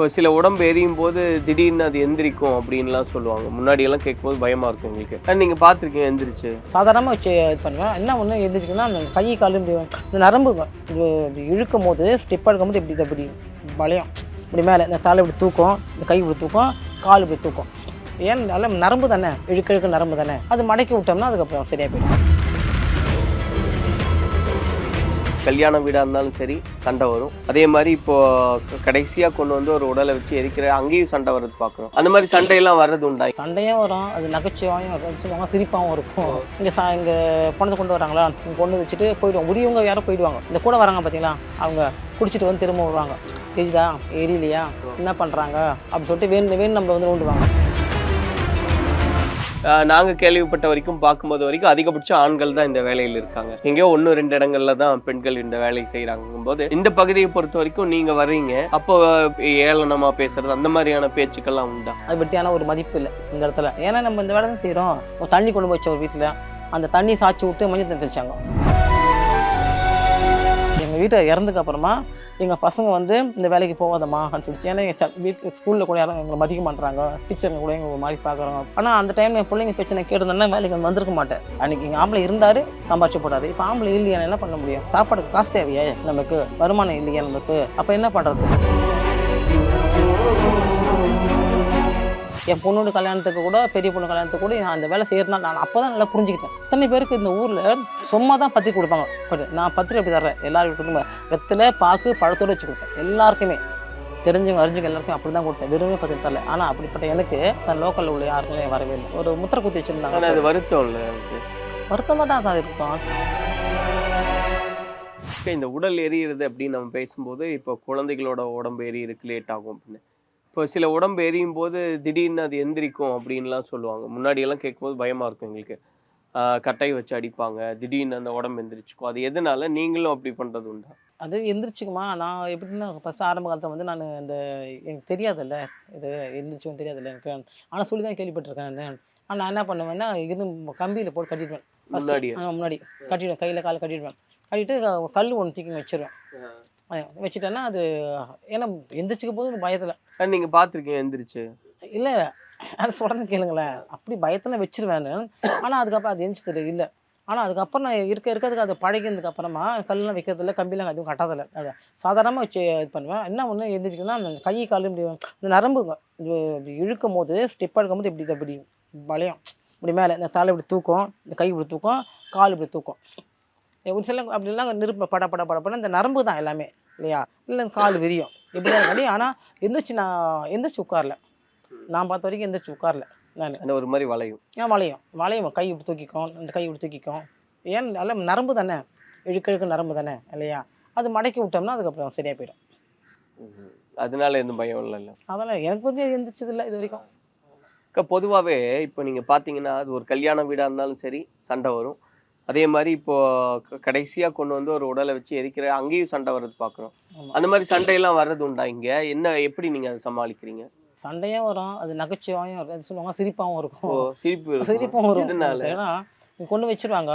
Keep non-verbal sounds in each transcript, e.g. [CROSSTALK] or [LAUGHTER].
இப்போ சில உடம்பு எரியும் போது திடீர்னு அது எந்திரிக்கும் அப்படின்லாம் சொல்லுவாங்க. முன்னாடி எல்லாம் கேட்கும்போது பயமா இருக்கும் எங்களுக்கு. நீங்கள் நீங்க பார்த்துருக்கீங்க எந்திரிச்சு? சாதாரணமாக வச்சு இது பண்ணுவேன். என்ன ஒன்று எந்திரிச்சுன்னா அந்த கை கால் இப்படி இந்த நரம்பு இது இழுக்கும் போது ஸ்டெப் எடுக்கும்போது இப்படி இப்படி வளையும். இப்படி மேலே இந்த தலை இப்படி தூக்கும் இந்த கை இப்படி தூக்கும் கால் இப்படி தூக்கும். ஏன் நல்ல நரம்பு தானே? இழுக்க இழுக்க நரம்பு தானே? அது மடக்கி விட்டோம்னா அதுக்கப்புறம் சரியாக போயிடும். கல்யாண வீடா இருந்தாலும் சரி சண்டை வரும். அதே மாதிரி இப்போ க- கடைசியா கொண்டு வந்து ஒரு உடலை வச்சு எரிக்கிற அங்கேயும் சண்டை வர்றது பார்க்குறோம். அந்த மாதிரி சண்டையெல்லாம் வர்றது உண்டா? சண்டையும் வரும் அது நகைச்சுவாயும் வரும். சிரிப்பாகவும் இருக்கும். இங்கே சா இங்கே பணத்தை கொண்டு வராங்களா? கொண்டு வச்சுட்டு போயிடுவாங்க. முடியவங்க யாரும் போயிடுவாங்க. இந்த கூட வராங்க பார்த்தீங்களா அவங்க குடிச்சிட்டு வந்து திரும்ப வருவாங்க. தெரியுதா? எரியலையா? என்ன பண்ணுறாங்க அப்படி சொல்லிட்டு வேணும் வேணும் நம்மளை வந்து நோண்டுவாங்க. நாங்கள் கேள்விப்பட்ட வரைக்கும் பார்க்கும்போது வரைக்கும் அதிகபட்சம் ஆண்கள் தான் இந்த வேலையில் இருக்காங்க. எங்கேயோ ஒன்று ரெண்டு இடங்கள்ல தான் பெண்கள் இந்த வேலையை செய்கிறாங்கும் போது இந்த பகுதியை பொறுத்த வரைக்கும் நீங்கள் வர்றீங்க. அப்போ ஏளனமாக பேசுறது அந்த மாதிரியான பேச்சுக்கள்லாம் உண்டா? அது பற்றியான ஒரு மதிப்பு இல்லை இந்த இடத்துல. ஏன்னா நம்ம இந்த வேலை தான் செய்கிறோம் ஒரு தண்ணி கொண்டு போச்சு ஒரு வீட்டில் அந்த தண்ணி சாய்ச்சி விட்டு மஞ்சள் தண்ணி தெளிச்சாங்க. எங்கள் வீட்டை இறந்ததுக்கு அப்புறமா எங்கள் பசங்க வந்து இந்த வேலைக்கு போகாதம்மா அப்படின்னு சொல்லிச்சு ஏன்னா எங்கள் வீட்டு ஸ்கூலில் கூட யாரும் எங்களை மதிக்க மாட்டுறாங்க டீச்சருங்க கூட எங்களை ஒரு மாதிரி பார்க்குறாங்க. ஆனால் அந்த டைமில் என் பிள்ளைங்க பிரச்சனை கேட்டிருந்தேன்னா வேலைக்கு வந்து வந்திருக்க மாட்டேன். அன்றைக்கி எங்கள் ஆம்பளை இருந்தார் சம்பாதிச்சு போடாது இப்போ ஆம்பளை இல்லையா? என்ன பண்ண முடியும்? சாப்பாடுக்கு காசு தேவையே நமக்கு. வருமானம் இல்லையா? நமக்கு. அப்போ என்ன பண்ணுறது என் பொண்ணோட கல்யாணத்துக்கு கூட பெரிய பொண்ணு கல்யாணத்துக்கு கூட நான் அந்த வேலை செய்யறதுனா நான் அப்போ தான் நல்லா புரிஞ்சுக்கிட்டேன். இத்தனை பேருக்கு இந்த ஊரில் சும்மா தான் பத்திரிக்கை கொடுப்பாங்க. பட் நான் பத்திரிக்கை எப்படி தர்றேன்? எல்லாரும் கொடுங்க வெத்தலை பாக்கு பழத்தோடு வச்சு கொடுப்பேன் எல்லாருக்குமே. தெரிஞ்சவங்க அறிஞ்சவங்க எல்லாருக்கும் அப்படி தான் கொடுத்தேன். வெறுமே பத்திரிக்கை தரல. ஆனால் அப்படிப்பட்ட எனக்கு நான் லோக்கலில் உள்ள யாருக்குமே வரவே இல்லை. ஒரு முத்திரை குத்தி வச்சிருந்தாங்க. அது வருத்தம் இல்லை. வருத்தமாக தான் அது இருக்கும். இப்ப இந்த உடல் எரியிறது அப்படின்னு நம்ம பேசும்போது இப்போ குழந்தைகளோட உடம்பு எரியறதுக்கு லேட் ஆகும் அப்படின்னு. இப்போ சில உடம்பு எரியும் போது திடீர்னு அது எந்திரிக்கும் அப்படின்லாம் சொல்லுவாங்க. முன்னாடி எல்லாம் கேட்கும்போது பயமா இருக்கும் எங்களுக்கு. ஆஹ் கட்டையை வச்சு அடிப்பாங்க. திடீர்னு அந்த உடம்பு எந்திரிச்சுக்கும். அது எதனால? நீங்களும் அப்படி பண்றது உண்டா? அது எந்திரிச்சுக்குமா? நான் எப்படின்னா ஃபஸ்ட்டு ஆரம்ப காலத்தில் வந்து நான் இந்த எனக்கு தெரியாதுல்ல. இது எந்திரிச்சும் தெரியாதுல்ல எனக்கு. ஆனால் சொல்லி தான் கேள்விப்பட்டிருக்கேன் ஆனால் நான் என்ன பண்ணுவேன்னா இருந்து கம்பியில் போட்டு கட்டிடுவேன்? ஆ, முன்னாடி. கட்டிடுவேன். கையில் காலை கட்டிடுவேன். கட்டிட்டு கல் ஒன்று தூக்கி வச்சிருவேன். வச்சுட்டேன்னா அது ஏன்னா எந்திரிச்சுக்க போது பயத்தில். ஆனா நீங்க பார்த்திருக்கீங்க எந்திரிச்சு. இல்லை அது சொல்கிறது கேளுங்களேன். அப்படி பயத்தில் வச்சிருவேன் ஆனால் அதுக்கப்புறம் அது எந்திரிச்சு தெரியல இல்லை. ஆனால் அதுக்கப்புறம் நான் இருக்க இருக்கிறதுக்கு அது பழகினதுக்கு அப்புறமா கல்லாம் வைக்கிறதில்ல கம்பிலாம் எதுவும் கட்டாதில்ல அது சாதாரணமாக வச்சு இது பண்ணுவேன். என்ன ஒன்று எந்திரிச்சுன்னா அந்த கை கால் இப்படி இந்த நரம்புங்க இழுக்கும் போது ஸ்டெப் எடுக்கும் போது இப்படி இப்படி வளையும் இப்படி மேலே இந்த தலை இப்படி தூக்கும் இந்த கை இப்படி தூக்கும் கால் இப்படி தூக்கும். ஒரு சில அப்படிலாம் நெருப்பு பட பட பட பட இந்த நரம்பு தான் எல்லாமே. இல்லையா? இல்லை கால் விரியும். இப்படி தான் கடி ஆனால் எந்திரிச்சு நான் எந்திரிச்சு உட்காரல. நான் பார்த்த வரைக்கும் எந்திரிச்சு உட்காரல நான். ஒரு மாதிரி வளையும். ஏன் வளையும்? வளையும். கை இப்படி தூக்கிக்கும் இந்த கை இப்படி தூக்கிக்கும். ஏன்? நல்ல நரம்பு தானே? இழுக்க இழுக்க நரம்பு தானே? இல்லையா? அது மடக்கி விட்டோம்னா அதுக்கப்புறம் சரியாக போயிடும். அதனால எந்த பயம் இல்லை அதெல்லாம் எனக்கு வந்து எந்திரிச்சது இல்லை இது வரைக்கும் அக்கா பொதுவாகவே இப்போ நீங்கள் பார்த்தீங்கன்னா அது ஒரு கல்யாண வீடாக இருந்தாலும் சரி சண்டை வரும். அதே மாதிரி இப்போ க- கடைசியா கொண்டு வந்து ஒரு உடலை வச்சு எரிக்கிற அங்கேயும் சண்டை வர்றது பார்க்குறோம். அந்த மாதிரி சண்டையெல்லாம் வர்றது உண்டா இங்க? என்ன எப்படி நீங்க அதை சமாளிக்கிறீங்க? சண்டையும் வரும் அது நகைச்சுவாயும் வரும் அது சொல்லுவாங்க சிரிப்பாகவும் இருக்கும். சிரிப்பு இருக்கும். சிரிப்பும் வரும். ஏன்னா கொண்டு வச்சிருவாங்க.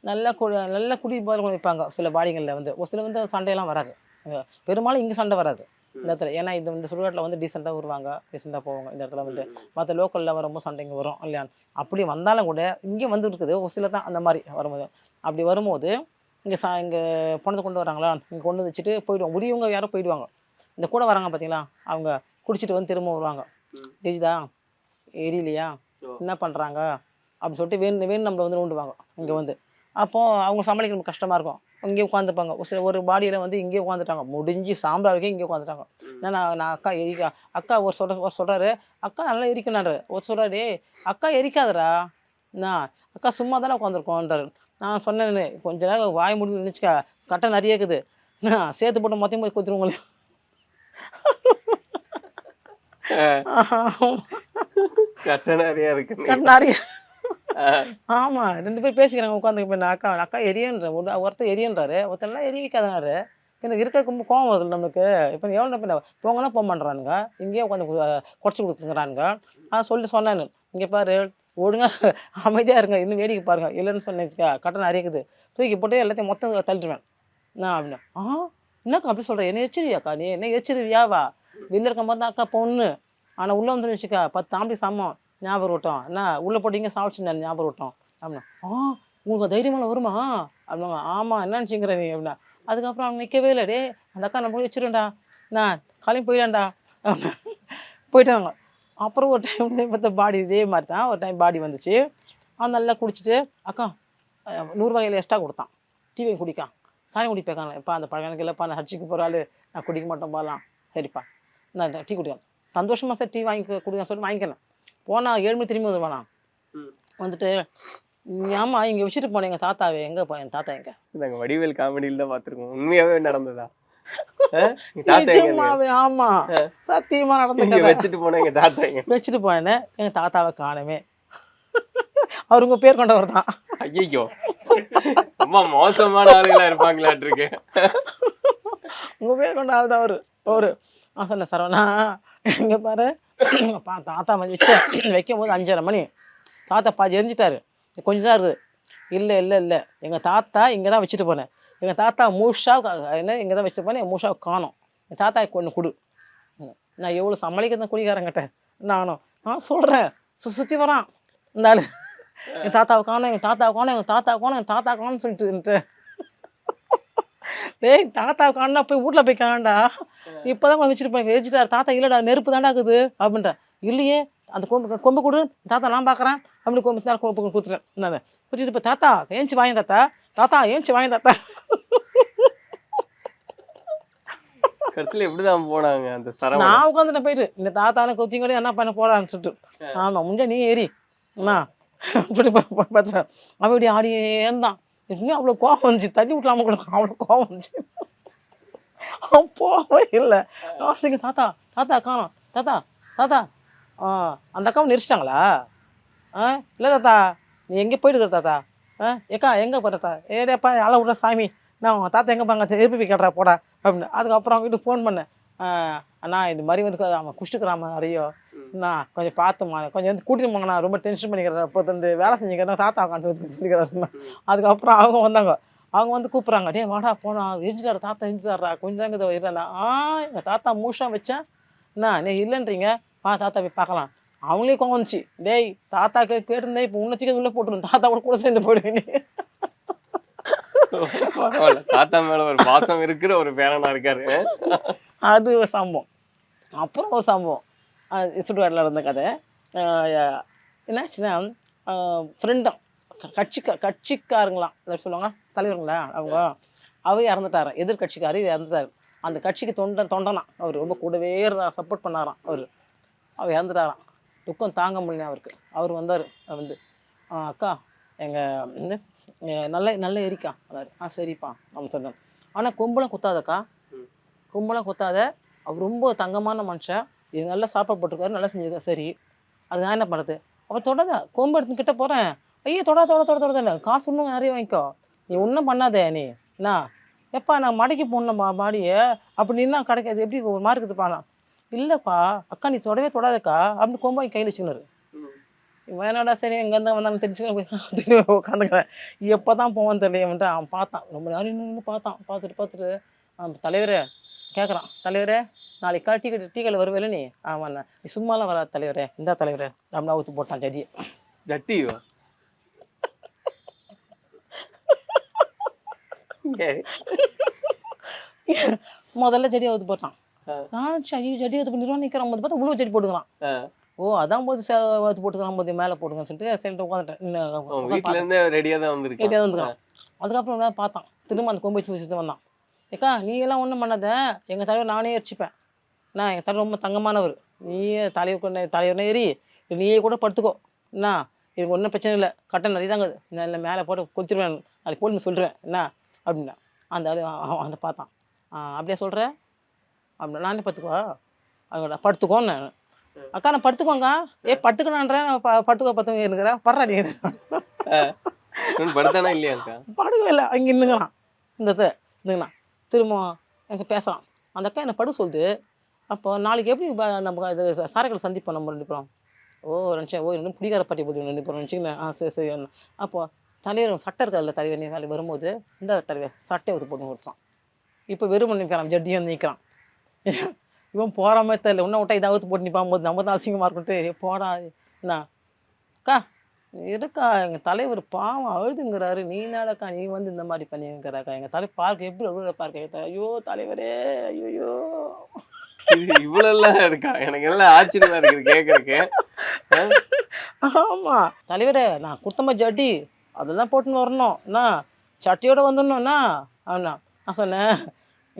நல்லா கு நல்ல குடி கொண்டு வைப்பாங்க சில பாடிகளில் வந்து. ஒரு சில வந்து சண்டையெல்லாம் வராது. பெரும்பாலும் இங்கே சண்டை வராது. இந்த இடத்துல. ஏன்னா இந்த இந்த சுடுகாட்டில் வந்து டீசெண்டாக வருவாங்க டீசெண்டாக போவாங்க. இந்த இடத்துல வந்து மற்ற லோக்கலில் வரும்போது சண்டை இங்கே வரும் இல்லையா? அப்படி வந்தாலும் கூட இங்கே வந்து இருக்குது. ஒரு சில தான் அந்த மாதிரி வரும்போது. அப்படி வரும்போது இங்கே சா இங்கே பணத்தை கொண்டு வராங்களா? இங்கே கொண்டு வந்து வச்சுட்டு போயிடுவாங்க. முடியவங்க யாரோ போயிடுவாங்க. இந்த கூட வராங்க பார்த்தீங்களா அவங்க குடிச்சிட்டு வந்து திரும்ப வருவாங்க. தெரியுதா எரியலையா. என்ன பண்ணுறாங்க அப்படின்னு சொல்லிட்டு வேணும் வேணும் நம்மளை வந்து நோண்டுவாங்க இங்கே வந்து. அப்போது அவங்க சமாளிக்க ரொம்ப கஷ்டமாக இருக்கும். இங்கே உட்காந்துப்பாங்க ஒரு சில ஒரு பாடியில் வந்து இங்கே உட்காந்துட்டாங்க முடிஞ்சு சாம்பலா வரைக்கும் இங்கே உட்காந்துட்டாங்க ம். நான் நான் அக்கா எரிக்கா அக்கா ஒரு சொல்ற ஒரு சொல்கிறாரு அக்கா நல்லா எரிக்கணாரு ஒரு சொல்கிறாரு அக்கா எரிக்காதடா. நான் அக்கா சும்மா தானே உட்காந்துருக்கோன்றாரு நான் சொன்னேன்னு கொஞ்ச நேரம் வாய் முடிவு நினச்சிக்கா கட்டை நிறைய இருக்குது. நான் சேர்த்து போட்டு மொத்தம் போய் கொடுத்துருவோங்களே கட்ட நிறைய இருக்கு. கட்டை நிறைய ஆமாம் ரெண்டு பேர் பேசிக்கிறாங்க உட்காந்து. இப்போ அக்கா அக்கா எரியன்ற ஒரு ஒருத்தர் எரியன்றாரு ஒருத்தர்லாம் எரிய வைக்காதனாரு. எனக்கு இருக்க ரொம்ப கோவம் வருது நமக்கு. இப்போ எவ்வளோ பின்ன போங்கன்னா போக மாட்டேறானுங்க. இங்கேயே உட்காந்து குறைச்சி கொடுத்துக்கிறானுங்க. நான் சொல்லி சொன்னேன் இங்கே பாரு ஒழுங்கா அமைதியாக இருங்க. இன்னும் வேடிக்கை பாருங்க. இல்லைன்னு சொன்னேன் கட்டணம் நிறைய இருக்குது தூக்கி போட்டு எல்லாத்தையும் மொத்தம் தள்ளிடுவேன். நான் அப்படின்னா ஆ என்னக்கா அப்படி சொல்கிறேன் என்ன எச்சிருவியாக்கா நீ? என்ன எச்சிருவியாவா? வெளில இருக்க தான் அக்கா பொண்ணு. ஆனால் உள்ளே வந்து பத்து ஆம்பளை சமம். ஞாபகம் ஓட்டம் என்ன உள்ளே போட்டீங்க சாப்பிட்டு ஞாபகம் ஓட்டம் அப்படின்னா ஆ உங்களுக்கு தைரியமான வருமா? அப்படின்னா ஆமாம் என்ன நினச்சிங்கிற நீ? அப்படின்னா அதுக்கப்புறம் அவங்க நிற்கவே இல்லை டே அந்த அக்கா நம்ம போய் வச்சிருண்டா நான் காலையும் போயிடாண்டா அப்படின்னா போயிட்டாங்க. அப்புறம் ஒரு டைம் பார்த்த பாடி இதே மாதிரி தான். ஒரு டைம் பாடி வந்துச்சு. அவன் நல்லா குடிச்சிட்டு அக்கா அஹ், நூறுரூவாயில் எக்ஸ்ட்ரா கொடுத்தான். டீ வாங்கி குடிக்கான். சாணி குடிப்பேக்காங்க எப்பா அந்த பழம் எனக்கு இல்லைப்பா அந்த ஹர்ச்சிக்கு போகிற ஆள். நான் குடிக்க மாட்டேன் போகலாம் சரிப்பா. நான் டீ குடிக்கலாம் சந்தோஷமாக சார் டீ வாங்கி குடிக்க சொல்லி வாங்கிக்கிறேன். போனால் ஏழு மணி திரும்பி வந்துடுவானா ம். வந்துட்டு ஆமா இங்கே வச்சுட்டு போனேன் எங்கள் தாத்தாவே எங்கே என் தாத்தா எங்க? நாங்க வடிவேல் காமெடியில தான் பார்த்திருக்கோம். உண்மையாவே நடந்ததா? எங்க [LAUGHS] எங்க ஆமா. சத்தியமா நடந்த வச்சுட்டு போன எங்க தாத்தா எங்க? வச்சுட்டு போனேன் எங்க தாத்தாவை காணவே அவர் உங்க பேர் கொண்டவர் தான். ஐயோ ரொம்ப மோசமான ஆளுகளா இருப்பாங்களாட்டு இருக்கு. உங்க பேர் கொண்ட ஆள் தான் அவரு. அவரு. நான் சொன்னேன் சரவணா இங்க பாரு பா தாத்தா வச்ச வைக்கும் போது அஞ்சரை மணி. தாத்தா பாதி எரிஞ்சிட்டாரு. கொஞ்சம் தான் இருக்குது இல்லை இல்லை இல்லை. எங்கள் தாத்தா இங்கே தான் வச்சுட்டு போனேன். எங்கள் தாத்தா மூஷா என்ன இங்கே தான் வச்சுட்டு போனேன். என் மூஷாவை காணோம். என் தாத்தா ஒன்று கொடு. நான் எவ்வளோ சமாளிக்கிறது குடிக்காரங்கிட்ட நானும் நான் சொல்கிறேன் சு சுற்றி வரான். இருந்தாலும் என் தாத்தாவை காணோம் எங்கள் தாத்தாவை காணும் எங்கள் தாத்தா காணும் என் தாத்தா காணும்னு சொல்லிட்டு டேய் தாத்தா காணா போய் வீட்டில் போய் காண்டா இப்போதான் கொஞ்சம் வச்சுருப்பேன் எரிச்சிட்டார் தாத்தா இல்லைடா நெருப்பு தாண்டா இருக்குது அப்படின்ற இல்லையே அந்த கொம்பு கொம்பு கொடு தாத்தா நான் பார்க்குறேன் அப்படி கொம்பு நேரம் கொம்பு கொடுத்துட்டேன் நான் குத்திட்டு இப்போ தாத்தா ஏஞ்சி வாங்க தாத்தா தாத்தா ஏஞ்சி வாங்க தாத்தா கடைசியில எப்படிதான் போனாங்க அந்த சரவணன் நான் உட்காந்துட்டேன் போயிட்டு இந்த தாத்தான கொத்தியும் கூட என்ன பண்ண போடான்னு சொல்லிட்டு ஆமாம் முடிஞ்சா நீ ஏறி என்ன அப்படி பார்த்துட்டேன் அவன் இப்படி ஆடியே இருந்தான் இன்னும் அவ்வளோ கோவம் வந்துச்சு? தள்ளி விட்லாம கூட அவ்வளோ கோவம் வந்துச்சு. அவன் போகவே இல்லை. ஆசைங்க தாத்தா தாத்தா காணோம். தாத்தா தாத்தா. ஆ அந்த அக்காவை நெரிச்சிட்டாங்களா? ஆ இல்லை தாத்தா நீ எங்கே போயிட்டு இருக்கிற தாத்தா? ஆ ஏக்கா எங்கே போகிற தாத்தா? ஏடேப்பா அழ விட்ற சாமி. நான் உன் தாத்தா எங்கே பாங்க திருப்பி போய் கேட்றா போடா அப்படின்னு. அதுக்கப்புறம் அவங்க வீட்டுக்கு ஃபோன் பண்ணேன். அண்ணா இது மாதிரி வந்து அவன் குஷ்டுக்கிறாம நிறைய அண்ணா கொஞ்சம் பார்த்துமா கொஞ்சம் வந்து கூட்டிட்டு போங்கண்ணா. ரொம்ப டென்ஷன் பண்ணிக்கிறேன். இப்போ வந்து வேலை செஞ்சுக்கிறேன். தாத்தா உட்காந்து சொல்லி சொல்லிக்கிறாருண்ணா அதுக்கப்புறம் அவங்க வந்தாங்க. அவங்க வந்து கூப்பிட்றாங்க. டேய் வாடா போனா எரிஞ்சிட்டாரு தாத்தா எரிஞ்சிட்டாரா கொஞ்சம் தாங்க இதை இருந்தேன் ஆ எங்கள் தாத்தா மூஷா வச்சேன். என்ன நீ இல்லைன்றீங்க. வா தாத்தா போய் பார்க்கலாம். அவங்களே கோவம் வந்துச்சு. டேய் தாத்தா கே கேட்டிருந்தேன். இப்போ உன்னை சிக்கன் உள்ளே போட்டுரும். தாத்தா கூட கூட சேர்ந்து போயிடுவேன் பரவாயில்ல தாத்தா மேல ஒரு பாசம் இருக்கிற ஒரு பேரனா இருக்காரு. அது ஒரு சம்பவம். அப்புறம் ஒரு சம்பவம். சுடுகாட்டில் நடந்த கதை. என்னாச்சுன்னா ஃப்ரெண்டாம் கட்சிக்கா கட்சிக்காரங்களாம். சொல்லுவாங்க? தலைவருங்களா அவங்க? அவர் இறந்துட்டாரு. எதிர்கட்சிக்காரு இறந்துட்டாரு. அந்த கட்சிக்கு தொண்டன் தொண்டனா. அவர் ரொம்ப கூடவே இருந்தார் சப்போர்ட் பண்ணாராம் அவர். அவர் இறந்துட்டாராம். துக்கம் தாங்க முடியல அவருக்கு. அவர் வந்தார். வந்து அக்கா எங்கள் நல்ல நல்ல எரிக்கா அதாரு. ஆ சரிப்பா நம்ம சொன்னோம். ஆனால் கொம்பெல்லாம் குத்தாதக்கா. கொம்பெல்லாம் குத்தாத. அவர் ரொம்ப தங்கமான மனுஷன். இது நல்லா சாப்பாடு போட்டிருக்காரு நல்லா செஞ்சிருக்காரு. சரி. அது நான் என்ன பண்ணுறது அவர் தொடாத. கொம்பு எடுத்து கிட்ட போகிறேன் ஐயோ தொட தொட தொட தொட இல்லை காசு இன்னும் நிறைய வாங்கிக்கோ. நீ ஒன்றும் பண்ணாதே நீ. என்ன? எப்பா நான் மடக்கி போடணும் மா மாடியை அப்படி நின்னா கிடைக்காது எப்படி ஒரு மாதிரி இருக்குதுப்பா நான் இல்லைப்பா அக்கா நீ தொடவே தொடாதக்கா. அப்படின்னு கொம்பு கையில் வச்சுக்கினாரு வேணாடா சரி எங்கேருந்து வந்தாலும் தெரிஞ்சுக்க [LAUGHS] உட்காந்துக்கிறேன் எப்போ தான் போவான்னு தெரியலன்ட்டு அவன் பார்த்தான். ரொம்ப நேரம் நின்று பார்த்தான். பார்த்துட்டு பார்த்துட்டு அவன் தலைவரே கேட்குறான் தலைவரே நாளைக்கு டீ கடை டீ கடை வருவேல நீ? ஆமாண்ணா நீ சும்மாலாம் வராது தலைவரே. இந்தா தலைவரே. அப்படின்னு ஊற்றி போட்டான் ஜட்ஜி. ஜட்டியோ? முதல்ல செடியை ஊற்றி போட்டான். நான் சரி ஜட்டி ஊற்றி பண்ணிடுவான் நிற்கிறான் போது பார்த்தா உள்ள செடி போட்டுக்கிறான். ஆ. ஓ அதான் போது ஊற்றி போட்டுக்கிறான் போது மேலே போட்டுக்கன்னு சொல்லிட்டு சரிட்டு உட்காந்துட்டேன் உன் வீட்டுல இருந்தே ரெடியா தான் வந்திருக்கேன். கேட்டே வந்துக்கிறான் அதுக்கப்புறம் நான் பார்த்தான். திரும்ப அந்த கொம்பு வச்சு வந்தான். ஏக்கா நீ எல்லாம் ஒன்றும் பண்ணாத. எங்கள் தலைவர் நானே எரிச்சுப்பேன். நான் எங்கள் தலைவர் ரொம்ப தங்கமானவர். நீயே தலைவர் கொண்டு தலைவர்னே ஏறி நீயே கூட படுத்துக்கோ. என்ன இதுக்கு ஒன்றும் பிரச்சனை இல்லை. கட்டை நிறைய தாங்க நான் இல்லை மேலே போட்டு கொளுத்திடுவேன் நாளைக்கு போட்டு சொல்கிறேன் என்ன அப்படின்னா. அந்த அந்த பார்த்தான். "ஆ, அப்படியா சொல்கிற அப்படின்னா நானே படுத்துக்கோ அவங்க படுத்துக்கோன்னு. அக்கா நான் படுத்துக்கோங்க ஏ படுத்துக்கணுன்றேன் படுத்துக்கோ படுத்துக்கோ இருக்கிறேன் படுறா நீ. படுத்தானா இல்லையாக்கா படுக்கவே இல்லை. அங்கே நின்றுங்களாம் இந்த இது நின்றுங்களாம் திரும்ப எனக்கு பேசலாம் அந்த அக்கா என்னை படு சொல்லுது? அப்போ நாளைக்கு எப்படி நம்ம இது ச- சாரைகள் சந்திப்போம் நம்ம ரெண்டு பேரும்? ஓ நினச்சேன். ஓ இன்னும் பிடிக்கார பாட்டி போது ரெண்டு பேரும் நினச்சிங்களேன் ஆ சரி சரி. அப்போ தலைவர் சட்டை இருக்காதுல்ல தலைவர் நீ வேலை வரும்போது இந்த தலைவர் சட்டை ஊற்றி போட்டு கொடுத்தான். இப்போ வெறும் நிற்கிறான் ஜட்டியும் நிற்கிறான் இவன் போகிற மாதிரி தெரியல. இன்னும் விட்டா இதாவது போட்டு நிற்பான் போது நம்ம தான் அசிங்கமாக இருக்குன்ட்டு "ஏய், போடா என்ன? அக்கா இருக்கா எங்கள் தலைவர் பாவம் அழுதுங்கிறாரு. நீ என்னடக்கா நீ வந்து இந்த மாதிரி பண்ணிங்கிறாக்கா எங்கள் தலை பார்க்க எப்படி அழுகுற பார்க்க ஐயோ தலைவரே ஐயோ இது இவ்வளவு எல்லாம் இருக்கா? எனக்கு எல்லாம் ஆச்சரியமா இருக்குது கேக்குறதுக்கு. ஆமா. தலைவரே நான் குத்தம்ப ஜட்டி அதெல்லாம் போட்டுன்னு வரணும். என்ன? சட்டியோட வந்துடணும்னா அவனா நான் சொன்னேன்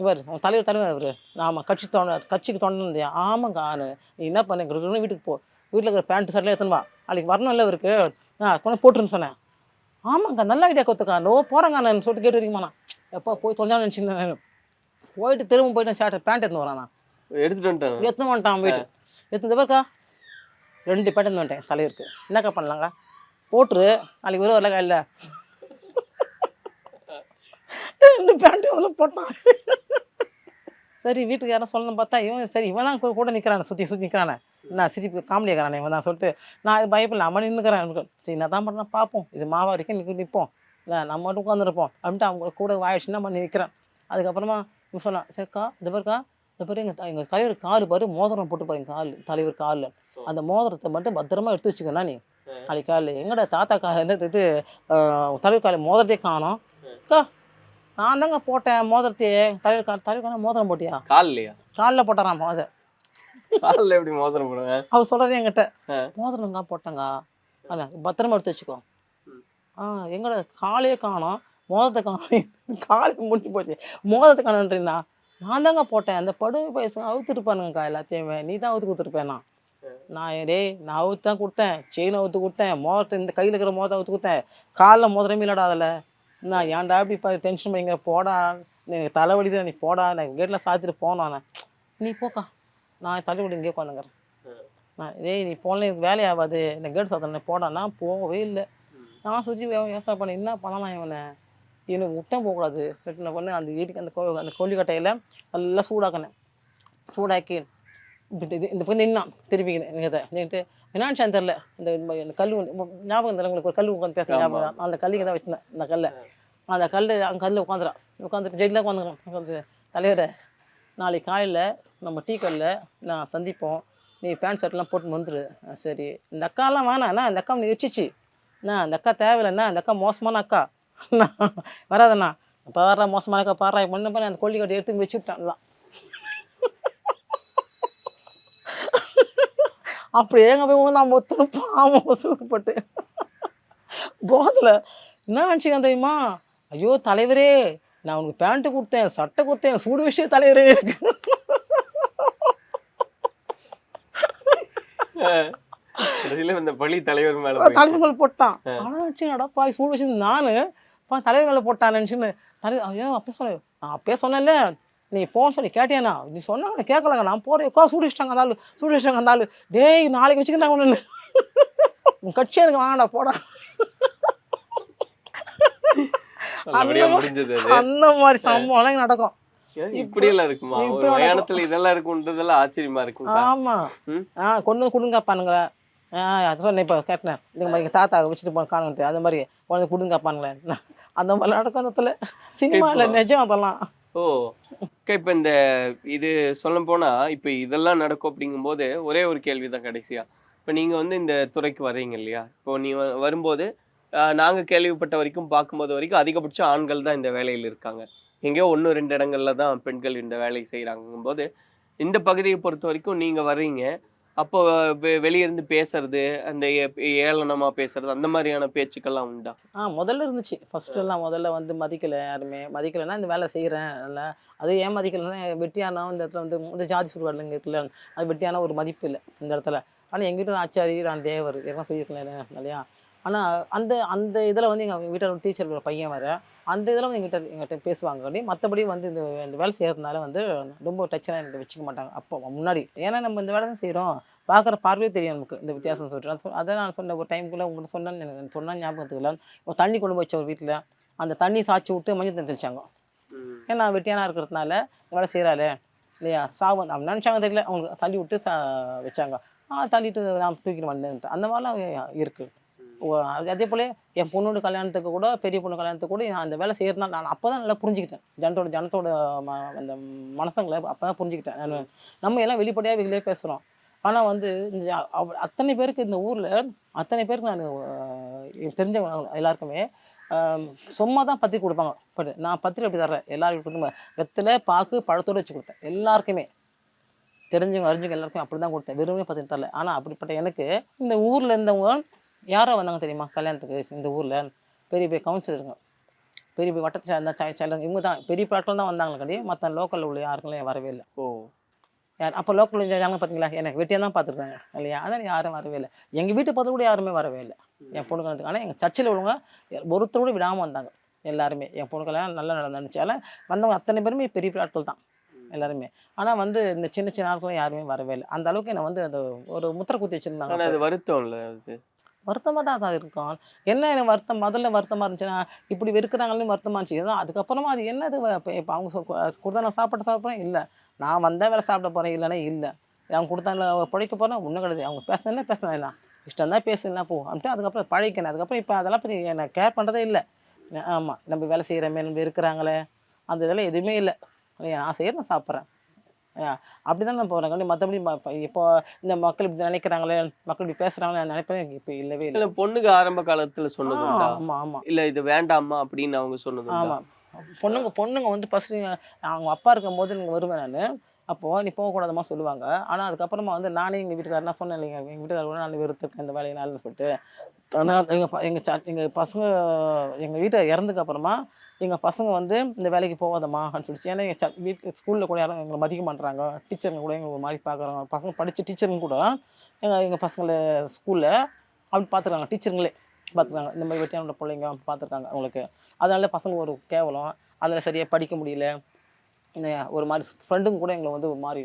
இவர் உன் தலைவர் தலைவர் இவர். ஆமாம் கட்சி தொண்ட கட்சிக்கு தொண்டா ஆமாங்க ஆனு நீ என்ன பண்ண? கிருகிருன்னு வீட்டுக்கு போ. வீட்டில் இருக்கிற பேண்ட் ஷர்ட்லாம் எடுத்துன்னு வா. நாளைக்கு வரணும்ல இவருக்கு. நான் கொண்டு போட்டுருன்னு சொன்னேன். ஆமாங்க நல்ல ஐடியா கொத்துக்கா நோ போகிறேங்க நான் சொல்லிட்டு கேட்டு வரைக்குமா நான் எப்போ போய் தொலைஞ்சா நினச்சிருந்தேன் போயிட்டு திரும்ப போயிட்டு ஷர்ட் பேண்ட் எடுத்துன்னு வரான் நான் எடுத்துட்டு வந்துட்டேன் எடுத்துன்னு வந்துட்டான் வீட்டு எடுத்து பேருக்கா. ரெண்டு பேண்ட் எடுத்து வந்துட்டேன் தலைவருக்கு. என்னக்கா பண்ணலாங்க? போட்டுரு. நாளைக்கு வரும் வரல கையில் ரெண்டு பேண்ட் அதில் போட்டான்? சரி வீட்டுக்கு யாரும் சொல்லணும் பார்த்தா இவன் சரி இவன் தான் கூட நிற்கிறானே சுற்றி சுற்றி நிற்கிறானே நான் சிரிப்பு காமெடி இருக்கிறானே இவன் தான் சொல்லிட்டு நான் இது பயப்படல அவன் நின்றுக்கிறேன் சரி என்ன தான் பண்ணலாம் பார்ப்போம். இது மாவா வரைக்கும் நிற்க நிற்போம் இல்லை நம்ம மட்டும் உட்காந்துருப்போம் அப்படின்ட்டு அவங்க கூட வாயிடுச்சுன்னா பண்ணி நிற்கிறேன் அதுக்கப்புறமா இவன் சொன்னான் சரிக்கா இந்த பாருக்கா இந்த பாரு எங்கள் எங்கள் தலைவர் கால் பாரு மோதிரம் போட்டு பாருங்க கால் தலைவர் காலில். அந்த மோதிரத்தை மட்டும் பத்திரமா எடுத்து வச்சுக்கண்ணா நீ நாளைக்கு காலையில் எங்கடா தாத்தா கால இது தலைவர் காலை மோதிரத்தையே காணோம். அக்கா நான் தாங்க போட்டேன் மோதிரத்தையே. தலைவர் தலைவர் மோதிரம் போட்டியா? கால் இல்லையா காலில் போட்டாராம் மோதிரம் கால்ல எப்படி மோதிரம் போடுவேன் அவர் சொல்கிறது என்கிட்ட. மோதிரங்க போட்டேங்க. அதான் பத்திரமா எடுத்து வச்சுக்கோ. ஆ எங்கட காலையே காணோம். மோதத்தை காணோம். [LAUGHS] காலை முடிஞ்சு போச்சு. மோதத்தை காணோன்றீங்களா? நான் தாங்க போட்டேன். அந்த படுவை பைசா அவுத்துருப்பானுங்கக்கா எல்லாத்தையுமே. நீ தான் அவுத்து கொடுத்துருப்பேன் நான். டேய் நான் அவுத்து தான் கொடுத்தேன். செயின் அவுத்து கொடுத்தேன். மோதிரத்தை இந்த கையில் இருக்கிற மோதிரம் அவுத்து கொடுத்தேன். காலில் மோதிரமே இல்லடா அதில். நான் ஏன்டா இப்படி இப்போ டென்ஷன் பண்ணிக்கிற போடா எனக்கு தலைவலி தான் நீ போடா நான் கேட்டில் சாத்திட்டு போனோம் நான். நீ போக்கா. நான் தலைவலி இங்கே உட்காந்துங்கிறேன் நான் டேய் நீ போனல எனக்கு வேலை ஆகாது. எனக்கு கேட் சாத்தன போடா நான் போகவே இல்லை. நான் சுற்றி யோசனை பண்ணேன் என்ன பண்ணலாம் இவனை? இவனுக்கு விட்டம் போகக்கூடாது. சொல்லிட்டு நான் பண்ணேன் அந்த ஏரிக்கு அந்த கோ அந்த கொல்லிக்கட்டையில் நல்லா சூடாக்கினேன். சூடாக்கி இப்படி இது இந்த பக்கம் நின்னான் திருப்பிக்கினேன். நீங்கள் எனக்கு என்னான்னு தெரில இந்த இந்த- கல் ஞாபகம் தெரியல உங்களுக்கு ஒரு கல் உட்காந்து பேச. ஞாபகம்? தான். அந்த கல்லுக்கு தான் வச்சிருந்தேன் அந்த கல்லை. அந்த கல் அந்த கல்லில் உட்காந்துறான் உட்காந்துட்டு ஜெயிலில் உட்காந்துக்கிறான் உட்காந்து தலைவரே நாளைக்கு காலையில் நம்ம டீ கல்லில் நான் சந்திப்போம். நீ பேண்ட் ஷர்ட்லாம் போட்டு வந்துரு. ஆ, சரி. இந்த அக்காலாம் வேணாண்ணா இந்த அக்கா நீ வச்சிச்சு அண்ணா இந்த அக்கா தேவையில்லைண்ணா இந்த அக்கா மோசமான அக்கா. அண்ணா, வராதண்ணா. பாரா மோசமான அக்கா. பாரா பண்ண பண்ண அந்த கொல்லி கட்டி எடுத்து வச்சு விட்டான் எல்லாம் அப்படி ஏங்க போய் நான் மொத்தம் பாவம் சூடுபட்டு போதில் என்ன நினச்சிக்க தெரியுமா? ஐயோ தலைவரே நான் உனக்கு பேண்ட்டு கொடுத்தேன் சட்டை கொடுத்தேன் சூடு விஷயம் தலைவரே. இருக்கு இந்த பழி தலைவர் மேல. தலைவர் மேலே போட்டான். ஆனால் நினச்சி நடப்பா சூடு விஷயம் நான்? தலைவர் மேலே போட்டான் நினச்சின்னு தலைவர் ஐயோ அப்போ சொன்னேன் நான் அப்பயே சொன்னேன்ல நீ போக சொல்லி கேட்டியாண்ணா நீ சொன்னாங்க கேட்கலங்க. நான் போகிறேன் உட்கா சூடு வச்சிட்டாங்க அந்த ஆளு. சூடு வச்சிட்டாங்க அந்த ஆளு. டேய் நாளைக்கு வச்சுக்கிட்டா ஒன்று உன் கட்சி எனக்கு வாங்கடா போடா. அந்த- மாதிரி சம்பவம்லாம் நடக்கும். இப்படி எல்லாம் இருக்குமா? ஒரு. மயானத்துல இதெல்லாம் இருக்குன்றதெல்லாம் ஆச்சரியமா இருக்கும் ஆமா. ம். ஆ கொண்டு வந்து கொடுங்க பானுங்களே ஆ அது சொன்னேன் இப்போ கேட்டேன். இந்த மாதிரி தாத்தா வச்சுட்டு போன காணுன்ட்டு அந்த மாதிரி கொண்டு கொடுங்க பானுங்களேன் அந்த மாதிரி நடக்கும் அந்த சினிமாவில் நிஜம் அதெல்லாம். ஓ ஓகே இப்போ இந்த இது சொல்ல போனால் இப்போ இதெல்லாம் நடக்கும் அப்படிங்கும்போது ஒரே ஒரு கேள்வி தான் கடைசியாக இப்போ நீங்கள் வந்து இந்த துறைக்கு வர்றீங்க இல்லையா? இப்போ நீ வ- வரும்போது நாங்கள் கேள்விப்பட்ட வரைக்கும் பார்க்கும்போது வரைக்கும் அதிகபட்சம் ஆண்கள் தான் இந்த வேலையில் இருக்காங்க. எங்கேயோ ஒன்று ரெண்டு இடங்கள்ல தான் பெண்கள் இந்த வேலையை செய்கிறாங்கும்போது இந்த பகுதியை பொறுத்த வரைக்கும் நீங்கள் வர்றீங்க. அப்போ வெ- வெளிய இருந்து பேசுறது அந்த ஏளனமா பேசுறது அந்த மாதிரியான பேச்சுக்கள்லாம் உண்டா? ஆ முதல்ல இருந்துச்சு. ஃபர்ஸ்ட் எல்லாம் முதல்ல வந்து மதிக்கலை யாருமே. மதிக்கலைன்னா இந்த வேலை செய்கிறேன் நல்லா அது ஏன் மதிக்கலைன்னா வெட்டியானா இந்த இடத்துல வந்து இந்த ஜாதி சுடுகாடுல இங்கே இருக்குல்ல. அது வெட்டியான ஒரு மதிப்பு இல்லை இந்த இடத்துல. ஆனால் எங்கிட்ட ஆச்சாரி நான் தேவர் எல்லாம் சொல்லியிருக்கேன் இல்லையா? ஆனால் அந்த அந்த இதில் வந்து எங்கள் வீட்டில் ஒரு டீச்சர் பையன் வர அந்த இதில் வந்து எங்கிட்ட எங்கிட்ட பேசுவாங்க. அப்படி மற்றபடி வந்து இந்த இந்த வேலை செய்கிறதுனால வந்து ரொம்ப டச்செல்லாம் என்கிட்ட வச்சுக்க மாட்டாங்க. அப்போ முன்னாடி ஏன்னா நம்ம இந்த வேலை தான் செய்கிறோம் பார்க்குற பார்வையே தெரியும் நமக்கு இந்த வித்தியாசம் சொல்லிட்டு. அது நான் சொன்ன ஒரு டைமுக்குள்ளே உங்களுக்கு சொன்னேன்னு எனக்கு சொன்னா ஞாபகத்துக்கு இல்லை ஒரு தண்ணி கொண்டு போய் வச்ச ஒரு வீட்டில் அந்த தண்ணி சாய்ச்சி விட்டு மஞ்சள் தண்ணி தெளிச்சாங்க. ஏன்னா வெட்டியானா இருக்கிறதுனால வேலை செய்கிறாளே இல்லையா? சாவு அவங்க நினச்சாங்க தெரியல. அவங்களுக்கு தள்ளி விட்டு சா வச்சாங்க. ஆ தள்ளிட்டு நான் தூக்கிட்டு வந்தேன்ட்டு. அந்த மாதிரிலாம் இருக்குது அதே போல என் பொண்ணோட கல்யாணத்துக்கு கூட பெரிய பொண்ணு கல்யாணத்துக்கு கூட நான் அந்த வேலை செய்யறதுனால நான் அப்போ தான் நல்லா புரிஞ்சுக்கிட்டேன். ஜனத்தோட ஜனத்தோட ம அந்த மனசங்களை அப்போ தான் புரிஞ்சுக்கிட்டேன். நான் நம்ம எல்லாம் வெளிப்படையாக வெளியே பேசுகிறோம் ஆனால் வந்து இந்த அத்தனை பேருக்கு இந்த ஊரில் அத்தனை பேருக்கு நான் தெரிஞ்சவங்க எல்லாருக்குமே சும்மா தான் பத்திரிக்கை கொடுப்பாங்க. பட் நான் பத்திரிக்கை எப்படி தர்றேன்? எல்லாருக்கும் கொடுத்து வெத்தலை பாக்கு பழத்தோடு வச்சு கொடுத்தேன். எல்லாருக்குமே. தெரிஞ்சவங்க அறிஞ்சவங்க எல்லாருக்கும் அப்படி தான் கொடுத்தேன். வெறுமே பத்திரிக்கை தரல. ஆனால் அப்படிப்பட்ட எனக்கு இந்த ஊரில் இருந்தவங்க யாரோ வந்தாங்க தெரியுமா கல்யாணத்துக்கு இந்த ஊரில்? பெரிய பெரிய கவுன்சிலருங்க பெரிய பெரிய வட்டத்தை சேர்ந்த சைல்டு இவங்க தான். பெரிய பாட்டில் தான் வந்தாங்களே கிடையாது மற்ற லோக்கலில் உள்ள யாருக்கும் வரவே இல்லை. ஓ. யார் அப்போ லோக்கல் ஜனங்க பார்த்தீங்களா எனக்கு வெட்டியாக தான் பார்த்துருக்காங்க இல்லையா? அதான் யாரும் வரவே இல்லை. எங்கள் வீட்டை பார்த்து கூட யாருமே வரவே இல்லை. என் பொண்ணு ஆனால் எங்கள் சர்ச்சில் உள்ளவங்க ஒருத்தர் கூட விடாமல் வந்தாங்க. எல்லாருமே. என் பொண்ணு கல்யாணம் நல்லா நடந்துச்சு ஆனால் வந்தவங்க அத்தனை பேருமே பெரிய ஆட்கள் தான். எல்லாருமே. ஆனால் வந்து இந்த சின்ன சின்ன ஆட்களும் யாருமே வரவே இல்லை. அந்த அளவுக்கு என்னை வந்து அந்த ஒரு முத்திரை குத்தி வச்சுருந்தாங்க. அது வருத்தம் இல்ல அது? வருத்தமாக தான் தான் இருக்கும். என்ன எனக்கு வருத்தம்? முதல்ல வருத்தமாக இருந்துச்சுன்னா இப்படி வெறுக்கிறாங்களே வருத்தமாக இருந்துச்சு ஏதோ அதுக்கப்புறமா அது என்னது? இப்போ இப்போ அவங்க கொடுத்தா நான் சாப்பிட்டு சாப்பிட்றேன்? இல்லை. நான் வந்தால் வேலை சாப்பிட போகிறேன் இல்லைன்னா இல்லை. அவங்க கொடுத்தாங்க பிழைக்க போகிறேன் ஒன்றும் கிடையாது. அவங்க பேசினா பேசினா இஷ்டம் தான் பேசுனா போ. அப்படின்ட்டு அதுக்கப்புறம் பழகிக்கணும். அதுக்கப்புறம் இப்போ அதெல்லாம் பற்றி நான் கேர் பண்ணுறதே இல்லை. ஆமாம் நம்ம வேலை செய்கிறமே நம்ம இருக்கிறாங்களே அந்த இதெல்லாம் எதுவுமே இல்லை. நான் செய்கிறேன் நான் சாப்பிட்றேன். அப்படி தான் நான் போகிறேன் மற்றபடி இப்போ இந்த மக்கள் இப்படி நினைக்கிறாங்களே மக்கள் இப்படி பேசுகிறாங்களே நான் நினைப்பேன் இப்போ இல்லவே இல்லை. பொண்ணுக்கு ஆரம்ப காலத்துல சொன்னது ஆமாம் ஆமாம் இல்ல இது வேண்டாமா அப்படின்னு அவங்க சொன்னது? ஆமாம் பொண்ணுங்க பொண்ணுங்க வந்து ஃபஸ்ட்டு அவங்க அப்பா இருக்கும்போது நீங்கள் வருவேன் நான். அப்போது நீ போகக்கூடாதமா சொல்லுவாங்க. ஆனால் அதுக்கப்புறமா வந்து நானே எங்கள் வீட்டுக்காரர் நான் சொன்னேன் இல்லைங்க எங்கள் வீட்டுக்காரர் நான் வெறுத்துருக்கேன் இந்த வேலையினாலும் சொல்லிட்டு. ஆனால் எங்கள் எங்கள் எங்கள் பசங்க எங்கள் வீட்டை இறந்ததுக்கு அப்புறமா எங்கள் பசங்க வந்து இந்த வேலைக்கு போகாதம்மா அப்படின்னு சொல்லிச்சு ஏன்னா எங்கள் ச வீட்டு ஸ்கூலில் கூட யாரும் எங்களை மதிக்க மாட்டுறாங்க டீச்சருங்க கூட எங்களை ஒரு மாதிரி பார்க்குறாங்க பசங்க படித்த டீச்சருங்க கூட எங்கள் எங்கள் பசங்களை ஸ்கூலில் அப்படி பார்த்துருக்காங்க டீச்சருங்களே பார்த்துருக்காங்க இந்த மாதிரி வெட்டியான பிள்ளைங்க பார்த்துருக்காங்க அவங்களுக்கு. அதனால பசங்க ஒரு கேவலம். அதில் சரியாக படிக்க முடியல. இந்த ஒரு மாதிரி ஃப்ரெண்டுங்க கூட எங்களை வந்து ஒரு மாதிரி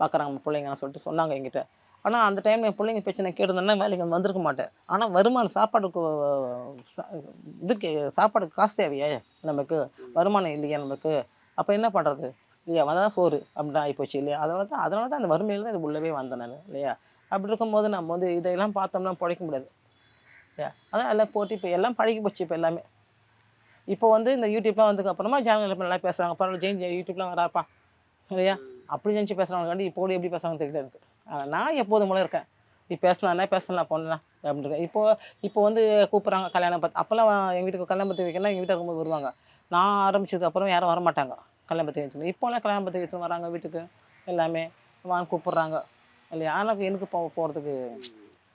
பார்க்குறாங்க பிள்ளைங்கன்னு சொல்லிட்டு சொன்னாங்க எங்கிட்ட ஆனால் அந்த டைம் என் பிள்ளைங்க பிரச்சனை கேட்டிருந்தேன்னா வேலைக்கு வந்து வந்திருக்க மாட்டேன். ஆனால் வருமானம் சாப்பாடுக்கு சா- இதுக்கு சாப்பாடுக்கு காசு தேவையே? நமக்கு வருமானம் இல்லையா நமக்கு? அப்போ என்ன பண்ணுறது இல்லையா வந்தால் சோறு அப்படின்னு ஆகிப்போச்சு இல்லையா? அதனால தான் அதனால தான் அந்த வறுமையில் தான் உள்ளவே வந்தேன் நான் இல்லையா? அப்படி இருக்கும்போது நம்ம வந்து இதையெல்லாம் பார்த்தோம்னா பிழைக்க முடியாது. இல்லையா? அதான் எல்லாம் போட்டு இப்போ எல்லாம் பழகி போச்சு இப்போ எல்லாமே. இப்போ வந்து இந்த யூடியூப்லாம் வந்ததுக்கு அப்புறமா இப்போ நல்லா பேசுகிறாங்க பரவாயில்ல ஜெயின் யூடியூப்லாம் வராப்பா இல்லையா? அப்படி நினச்சி பேசுகிறவங்க இப்போ கூட எப்படி பேசுகிறாங்க தெரியல ஆனா, நான் எப்போதும் போல இருக்கேன். நீ பேசினா பேசலாம் பொண்ணா அப்படின்னு இருக்கேன் இப்போ இப்போ வந்து கூப்பிட்றாங்க கல்யாணம் பார்த்து அப்போல்லாம் எங்கள் வீட்டுக்கு கல்யாணம் பற்றி வைக்கணும் எங்கள் வீட்டுக்கு ரொம்ப வருவாங்க. நான் ஆரம்பிச்சதுக்கு அப்புறம் யாரும் வர மாட்டாங்க கல்யாணம் பற்றி வச்சு இப்போலாம் கல்யாணம் பற்றி வச்சு வராங்க வீட்டுக்கு எல்லாமே வாங்க கூப்பிட்றாங்க. இல்லையா? ஆனால் எனக்கு போ போகிறதுக்கு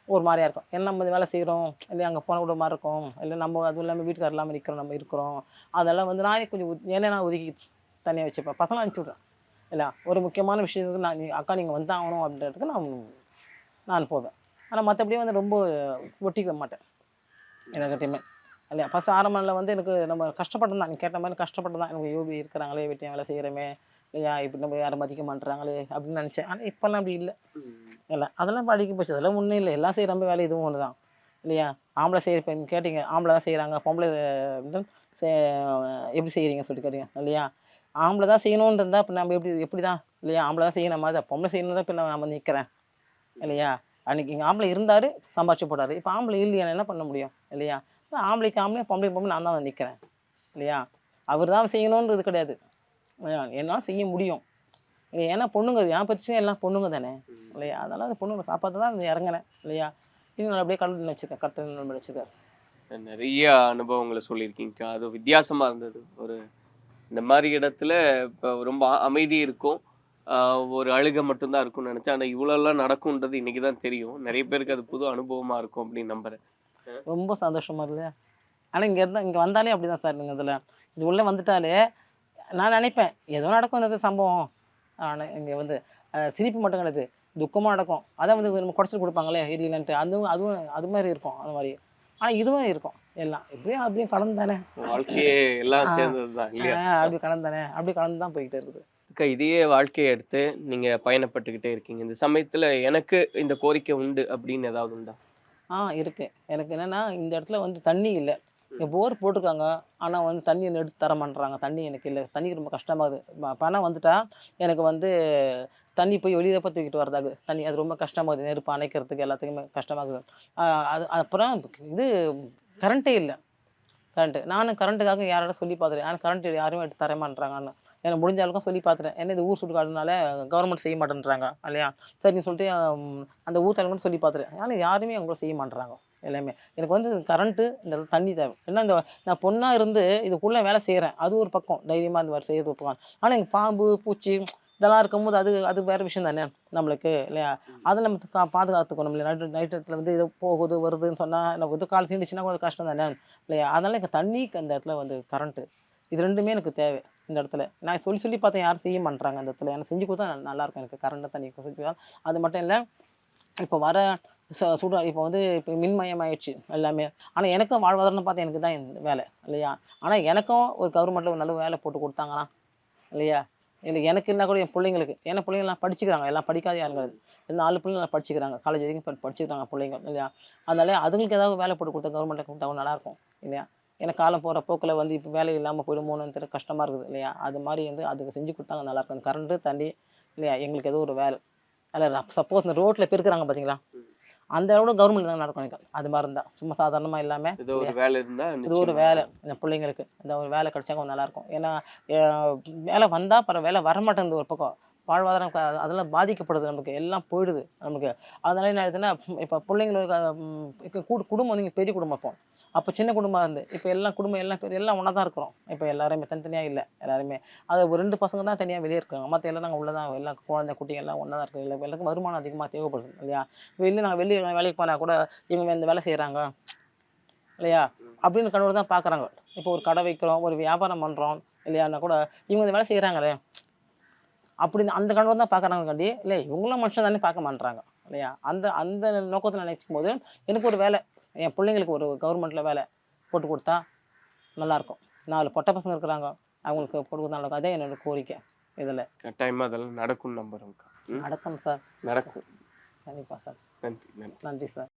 ஒரு மாதிரியா இருக்கும். ஏன்னா நம்ம இந்த வேலை செய்கிறோம் இல்லை அங்கே போன கூட மாதிரி இருக்கும். இல்லை நம்ம அதுவும் இல்லாமல் வீட்டுக்கார இல்லாமல் நிற்கிறோம் நம்ம இருக்கிறோம். அதெல்லாம் வந்து நான் கொஞ்சம் ஒது- நான் ஒதுக்கி தனியாக வச்சுப்பேன். பசங்களை அனுப்பிச்சி விட்றேன். இல்லை ஒரு முக்கியமான விஷயத்துக்கு நான் அக்கா நீங்கள் வந்து ஆகணும் அப்படின்றதுக்கு நான் நான் போவேன். ஆனால் மற்றபடி வந்து ரொம்ப ஒட்டிக்க மாட்டேன். எனக்கிட்டையுமே இல்லையா? ஃபஸ்ட் ஆரம்பத்தில் வந்து எனக்கு நம்ம கஷ்டப்பட்டு தான் கேட்ட மாதிரி கஷ்டப்பட்டு தான் எனக்கு யோபி இருக்கிறாங்களே வெட்டியாக வேலை செய்கிறோமே இல்லையா? இப்படி நம்ம யாரும் மதிக்க மாட்டுறாங்களே அப்படின்னு நினச்சேன். ஆனால் இப்போல்லாம் அப்படி இல்லை. இல்லை அதெல்லாம் படிக்க போச்சு. அதெல்லாம் ஒன்றும் இல்லை. எல்லாம் செய்கிற மாதிரி வேலை இதுவும் ஒன்று தான் இல்லையா? ஆம்பளை செய்கிற இப்போ கேட்டிங்க. ஆம்பளை தான் செய்கிறாங்க பொம்பளை எப்படி செய்கிறீங்க சொல்லிட்டு கேட்டீங்க. இல்லையா? ஆம்பளை தான் செய்யணும்னு இருந்தால் இப்போ நம்ம எப்படி எப்படி தான் இல்லையா? ஆம்பளை தான் செய்யணும் மாதிரி பொம்பளை செய்யணும் தான் இப்போ நான் நம்ம நிற்கிறேன் இல்லையா? அன்றைக்கி இங்கே ஆம்பளை இருந்தார் சம்பாதிச்சு போட்டார். இப்போ ஆம்பளை இல்லையா? என்ன பண்ண முடியும்? இல்லையா? ஆம்பளைக்கு ஆம்பளை பொம்பளை பொம்பளை நான் தான் நிற்கிறேன் இல்லையா? அவர் தான் செய்யணுன்றது கிடையாது. என்னால் செய்ய முடியும். இல்லையா? ஏன்னா பொண்ணுங்க என் பிரச்சனை எல்லாம் பொண்ணுங்க தானே? இல்லையா? அதனால் அந்த பொண்ணுங்களை காப்பாற்ற தான் இறங்கினேன். இல்லையா? இன்னும் அப்படியே கடவுள் வச்சுருக்கேன் கரெக்டாக வச்சுருக்கேன் நிறைய அனுபவங்களை சொல்லியிருக்கீங்க. அது வித்தியாசமாக இருந்தது. ஒரு இந்த மாதிரி இடத்துல இப்போ ரொம்ப அமைதி இருக்கும். ஒரு அழுகை மட்டும்தான் இருக்கும்னு நினச்சேன். ஆனால் இவ்வளோலாம் நடக்கும்ன்றது இன்னைக்கு தான் தெரியும். நிறைய பேருக்கு அது புது அனுபவமாக இருக்கும் அப்படின்னு நம்புகிறேன் ரொம்ப சந்தோஷமாக இல்லையா ஆனால் இங்கே இருந்தால் இங்கே வந்தாலே அப்படி தான் சார் நீங்கள் இதில் இது உள்ளே வந்துட்டாலே நான் நினைப்பேன் ஏதோ நடக்கும் இந்த சம்பவம். ஆனால் இங்கே வந்து சிரிப்பு மட்டும் கிடையாது. துக்கமாக நடக்கும். அதான் வந்து நம்ம குடச்சிட்டு கொடுப்பாங்களே இல்லைன்ட்டு அதுவும் அதுவும் அது மாதிரி இருக்கும் அந்த மாதிரி. ஆனால் இதுவும் இருக்கும். எல்லாம். எப்படியும் அப்படியும் கடந்து தானே? வாழ்க்கையே எல்லாம் ஆ. சேர்ந்தது தான் இல்லையா அப்படி கடந்து தானே? அப்படி கடந்து தான் போய்கிட்டே இருக்குது. இதையே வாழ்க்கையை எடுத்து நீங்க பயணப்பட்டுக்கிட்டே இருக்கீங்க. இந்த சமயத்துல எனக்கு இந்த கோரிக்கை உண்டு அப்படின்னு ஏதாவது உண்டா? ஆ இருக்கு. எனக்கு என்னன்னா இந்த இடத்துல வந்து தண்ணி இல்லை. போர் போட்டிருக்காங்க. ஆனால் வந்து தண்ணி எடுத்து தர மாட்டேறாங்க தண்ணி எனக்கு இல்லை. தண்ணிக்கு ரொம்ப கஷ்டமாகுது. பணம் வந்துட்டா எனக்கு வந்து தண்ணி போய் வெளியில் போய் தூக்கிட்டு வரதாகு தண்ணி அது ரொம்ப கஷ்டமாகுது. நெருப்பு அணைக்கிறதுக்கு எல்லாத்துக்குமே கஷ்டமாகுது. அது அப்புறம் இது கரண்ட்டே இல்லை. கரண்ட்டு நானும் கரண்ட்டுக்காக யாரோட சொல்லி பார்த்துட்டேன். ஆனால் கரண்ட் யாருமே எடுத்து தரமாட்டுறாங்கன்னு எனக்கு முடிஞ்ச அளவுக்கு சொல்லி பார்த்துட்டேன். ஏன்னா இது ஊர் சுடுகாடுனால கவர்மெண்ட் செய்ய மாட்டேன்றாங்க இல்லையா? சரின்னு சொல்லிட்டு அந்த ஊர் தலைவங்க சொல்லி பார்த்துட்டேன். ஆனால் யாருமே அவங்கள செய்ய மாட்டேறாங்க எல்லாமே. எனக்கு வந்து கரண்ட்டு இந்த தண்ணி தேவை. ஏன்னா இந்த நான் பொண்ணாக இருந்து இதுக்குள்ளே வேலை செய்கிறேன் அது ஒரு பக்கம். தைரியமாக இந்த மாதிரி செய்யறது ஒரு பக்கம். ஆனால் எனக்கு பாம்பு பூச்சி இதெல்லாம் இருக்கும்போது அது அது வேறு விஷயம் தானே நம்மளுக்கு இல்லையா? அதை நம்ம கா பாதுகாத்துக்கணும் இல்லையா? நைட்டு நைட் நேரத்தில் வந்து இது போகுது வருதுன்னு சொன்னால் நமக்கு வந்து கால் சீண்டுச்சுன்னா கொஞ்சம் கஷ்டம் தானே இல்லையா? அதனால் எனக்கு தண்ணிக்கு அந்த இடத்துல வந்து கரண்ட்டு இது ரெண்டுமே எனக்கு தேவை இந்த இடத்துல. நான் சொல்லி சொல்லி பார்த்தேன் யாரும் செய்ய மாட்றாங்க அந்த இடத்துல. எனக்கு செஞ்சு கொடுத்தா நல்~ நல்லா இருக்கும். எனக்கு கரண்ட் தண்ணி செஞ்சு. அது மட்டும் இல்லை இப்போ வர சுட இப்போ வந்து இப்போ மின்மயமாயிடுச்சு எல்லாமே. ஆனால் எனக்கும் வாழ்வாதாரம்னு பார்த்து எனக்கு தான் இந்த வேலை இல்லையா? ஆனால் எனக்கும் ஒரு கவர்மெண்ட்டில் ஒரு நல்ல வேலை போட்டு கொடுத்தாங்கன்னா இல்லையா? இல்லை எனக்கு இல்லைனா கூட என் பிள்ளைங்களுக்கு ஏன்னா பிள்ளைங்களாம் படிச்சுக்கிறாங்க. எல்லாம் படிக்காத யாருங்கிறது இந்த நாலு பிள்ளைங்க நல்லா படிச்சுக்கிறாங்க. காலேஜ் வரைக்கும் படிச்சுக்கிறாங்க பிள்ளைங்க இல்லையா? அதனால அதுங்களுக்கு ஏதாவது வேலை போட்டு கொடுத்தா கவர்மெண்ட்டில் கொடுத்தா நல்லாயிருக்கும் இல்லையா? ஏன்னா காலம் போகிற போக்கில் வந்து இப்போ வேலை இல்லாமல் போயிடுமோன்னு கஷ்டமாக இருக்குது இல்லையா? அது மாதிரி வந்து அதுக்கு செஞ்சு கொடுத்தாங்க நல்லாயிருக்கும் கரண்ட்டு தண்ணி இல்லையா? எங்களுக்கு ஏதோ ஒரு வேலை. அதில் சப்போஸ் இந்த ரோட்டில் பெருக்கிறாங்க பார்த்தீங்களா அந்த விட கவர்மெண்ட் தான் நடக்கும் எனக்கு. அது மாதிரி இருந்தால் சும்மா சாதாரணமாக இல்லாமல் ஏதோ ஒரு வேலை இருந்தா இது ஒரு. வேலை. இந்த பிள்ளைங்களுக்கு இந்த ஒரு வேலை கிடைச்சா கொஞ்சம் நல்லா இருக்கும் ஏன்னா வேலை வந்தால் பரவ வேலை வரமாட்டேங்குது ஒரு பக்கம். வாழ்வாதாரம் அதெல்லாம் பாதிக்கப்படுது நமக்கு. எல்லாம் போயிடுது நமக்கு. அதனால என்ன ஆயிடுதுன்னா இப்போ பிள்ளைங்களுக்கு அஹ், ம், இப்ப கூடு குடும்பம் நீங்கள் பெரிய குடும்பம் இப்போ அப்போ சின்ன குடும்பம் இருந்து. இப்போ எல்லாம் குடும்பம் எல்லாம் பேர் எல்லாம் ஒன்றா தான் இருக்கிறோம். இப்போ எல்லாருமே தனித்தனியாக இல்லை. எல்லாருமே. அது ஒரு ரெண்டு பசங்க தான் தனியாக வெளியே இருக்காங்க. மற்ற எல்லாம் நாங்கள் உள்ளே தான் எல்லாம் குழந்தை குட்டிங்க எல்லாம் ஒன்றா தான் இருக்குது இல்லை எல்லாருக்கும் வருமானம் அதிகமாக தேவைப்படுது இல்லையா? வெளியே நாங்கள் வெளியே வேலைக்கு போனால் கூட இவங்க இந்த வேலை செய்கிறாங்க இல்லையா? அப்படின்னு கண்ணோடு தான் பார்க்குறாங்க இப்போ ஒரு கடை வைக்கிறோம் ஒரு வியாபாரம் பண்ணுறோம் இல்லையான்னா கூட இவங்க இந்த வேலை செய்கிறாங்களே அப்படின்னு அந்த கண்ணோடு தான் பார்க்குறாங்க கண்டி இல்லை இவங்களும் மனுஷன் தானே பார்க்க மாட்றாங்க இல்லையா? அந்த அந்த நோக்கத்தில் நினைக்கும் போது எனக்கு ஒரு வேலை என் பிள்ளைங்களுக்கு ஒரு கவர்மெண்ட்டில் வேலை போட்டு கொடுத்தா நல்லாயிருக்கும். நாலு பொட்டை பசங்க இருக்கிறாங்க. அவங்களுக்கு போட்டு கொடுத்தா நல்லா. அதே என்னோட கோரிக்கை இதில். கட்டாயமா அதெல்லாம் நடக்கும் நம்புறோம்க்கா ம், நடக்கும் சார். நடக்கும். கண்டிப்பாக சார். நன்றி நன்றி. நன்றி சார்.